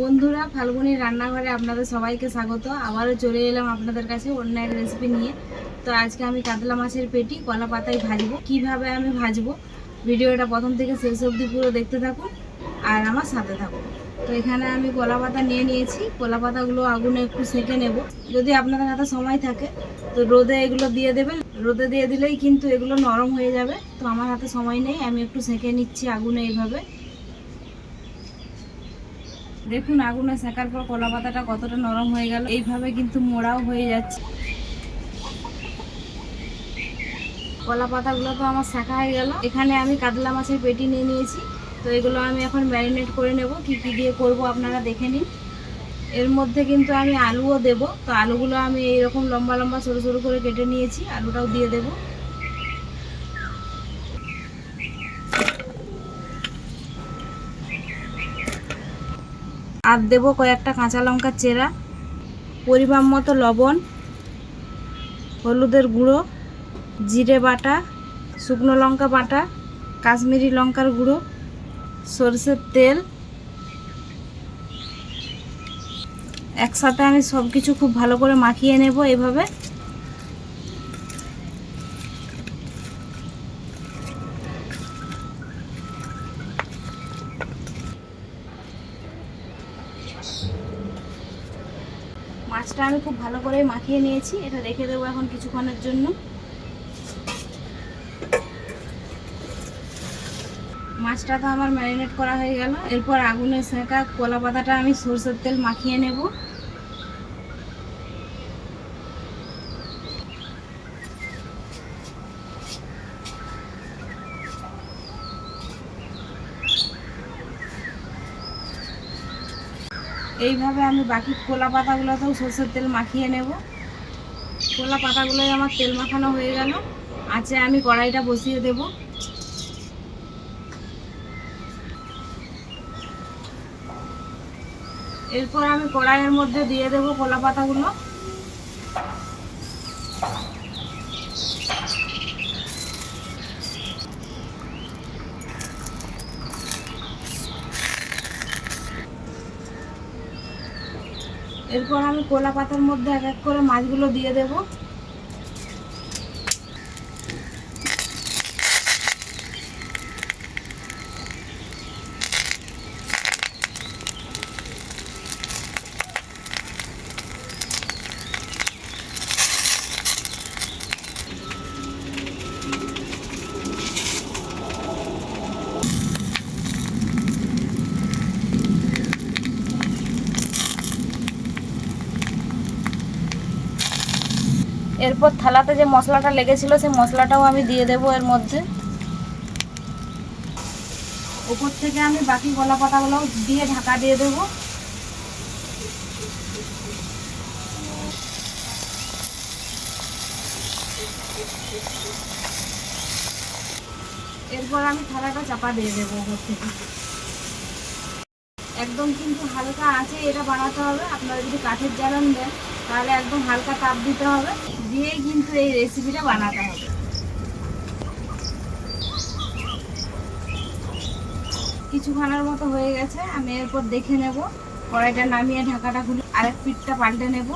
বন্ধুরা ফাল্গুনি রান্নাঘরে আপনাদের সবাইকে স্বাগত। আবারও চলে এলাম আপনাদের কাছে অন্য এক রেসিপি নিয়ে। তো আজকে আমি কাতলা মাছের পেটি, কলা পাতায় ভাজবো। কীভাবে আমি ভাজবো? ভিডিওটা প্রথম থেকে শেষ অবধি পুরো দেখতে থাকুন আর আমার সাথে থাকুন। তো এখানে আমি কলা পাতা নিয়ে নিয়েছি। কলা পাতাগুলো আগুনে একটু সেঁকে নেব। যদি আপনাদের হাতে সময় থাকে, তো রোদে এগুলো দিয়ে দেবেন। রোদে দিয়ে দিলেই কিন্তু এগুলো নরম হয়ে যাবে। তো আমার হাতে সময় নেই, আমি একটু সেঁকে নিচ্ছি আগুনে এইভাবে দেখুন আগুনে শেখার পর কলা পাতাটা কতটা নরম হয়ে গেল। এইভাবে কিন্তু মোড়াও হয়ে যাচ্ছে। কলা পাতাগুলো তো আমার শাখা হয়ে গেল। এখানে আমি কাতলা মাছের পেটি নিয়ে নিয়েছি। তো এগুলো আমি এখন ম্যারিনেট করে নেব। কি কি দিয়ে করব আপনারা দেখে নিন। এর মধ্যে কিন্তু আমি আলুও দেব। তো আলুগুলো আমি এইরকম লম্বা লম্বা সরু সরু করে কেটে নিয়েছি। আলুটাও দিয়ে দেবো। আর দেব কয়েকটা কাঁচা লঙ্কা চেরা, পরিমাণ মতো লবণ, হলুদের গুঁড়ো, জিরে বাটা, শুকনো লঙ্কা বাটা, কাশ্মীরি লঙ্কার গুঁড়ো, সরষের তেল। একসাথে আমি সব কিছু খুব ভালো করে মাখিয়ে নেব এভাবে। মাছটা আমি খুব ভালো করে মাখিয়ে নিয়েছি। এটা রেখে দেবো এখন কিছুক্ষণের জন্য। মাছটা তো আমার ম্যারিনেট করা হয়ে গেল। এরপর আগুনে সেঁকা কলা পাতাটা আমি সরষের তেল মাখিয়ে নেব। এইভাবে আমি বাকি কোলা পাতাগুলোতেও সর্ষের তেল মাখিয়ে নেব। কোলা পাতাগুলোই আমার তেল মাখানো হয়ে গেল। আছে, আমি কড়াইটা বসিয়ে দেব। এরপর আমি কড়াইয়ের মধ্যে দিয়ে দেব কোলা পাতাগুলো। এরপর আমি কোলা পাতার মধ্যে এক এক করে মাছগুলো দিয়ে দেব। এরপর থালাতে যে মশলাটা লেগেছিল, সেই মশলাটাও আমি দিয়ে দেব এর মধ্যে। উপর থেকে আমি বাকি কলা পাতাগুলো দিয়ে ঢাকা দিয়ে দেব। এরপর আমি থালাটা চাপা দিয়ে দেবো উপর থেকে। একদম কিন্তু হালকা আছে, এটা বানাতে হবে। আপনারা যদি কাঠের জ্বালান দেন, তাহলে একদম হালকা তাপ দিতে হবে। দিয়েই কিন্তু এই রেসিপিটা বানাতে হবে। কিছুক্ষণের মতো হয়ে গেছে, আমি এরপর দেখে নেব। কড়াইটা নামিয়ে ঢাকাটা খুলে আরেক পিঠটা পাল্টে নেব।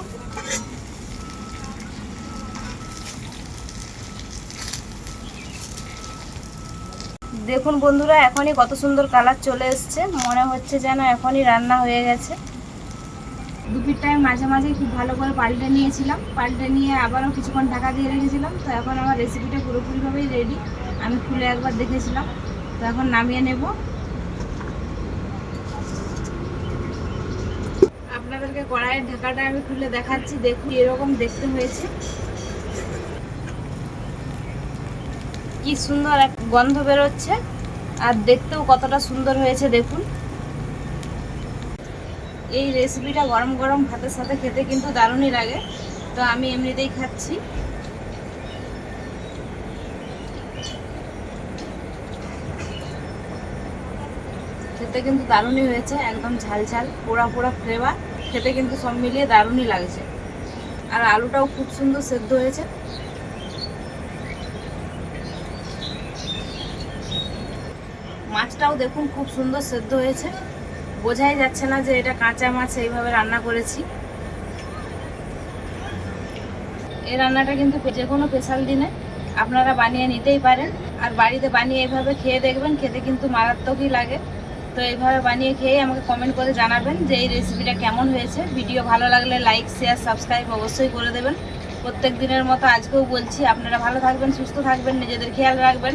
দেখুন বন্ধুরা, এখনই কত সুন্দর কালার চলে এসছে। মনে হচ্ছে যেন এখনই রান্না হয়ে গেছে। দুপিরটা আমি মাঝে মাঝে খুব ভালো করে পাল্টে নিয়েছিলাম। পাল্টে নিয়ে আবারও কিছুক্ষণ ঢাকা দিয়ে রেখেছিলাম। তো এখন আমার রেসিপিটা পুরোপুরিভাবেই রেডি আমি খুলে একবার দেখেছিলাম। তো এখন নামিয়ে নেব। আপনাদেরকে কড়াইয়ের ঢাকাটা আমি খুলে দেখাচ্ছি। দেখুন, এরকম দেখতে হয়েছে। কি সুন্দর এক গন্ধ বেরোচ্ছে। আর দেখতেও কতটা সুন্দর হয়েছে, দেখুন। এই রেসিপিটা গরম গরম ভাতের সাথে খেতে কিন্তু দারুণই লাগে। তো আমি এমনিতেই খাচ্ছি। খেতে কিন্তু দারুণই হয়েছে, একদম ঝাল ঝাল, পোড়া পোড়া ফ্লেভার খেতে কিন্তু সব মিলিয়ে দারুণই লাগছে। আর আলুটাও খুব সুন্দর সেদ্ধ হয়েছে। মাছটাও দেখুন খুব সুন্দর সেদ্ধ হয়েছে। বোঝাই যাচ্ছে না যে এটা কাঁচা মাছ, এইভাবে রান্না করেছি। এই রান্নাটা কিন্তু যে কোনো স্পেশাল দিনে আপনারা বানিয়ে নিতেই পারেন। আর বাড়িতে বানিয়ে এইভাবে খেয়ে দেখবেন, খেতে কিন্তু মারাত্মকই লাগে। তো এইভাবে বানিয়ে খেয়ে আমাকে কমেন্ট করে জানাবেন যে এই রেসিপিটা কেমন হয়েছে। ভিডিও ভালো লাগলে লাইক শেয়ার সাবস্ক্রাইব অবশ্যই করে দেবেন। প্রত্যেক দিনের মতো আজকেও বলছি, আপনারা ভালো থাকবেন, সুস্থ থাকবেন, নিজেদের খেয়াল রাখবেন।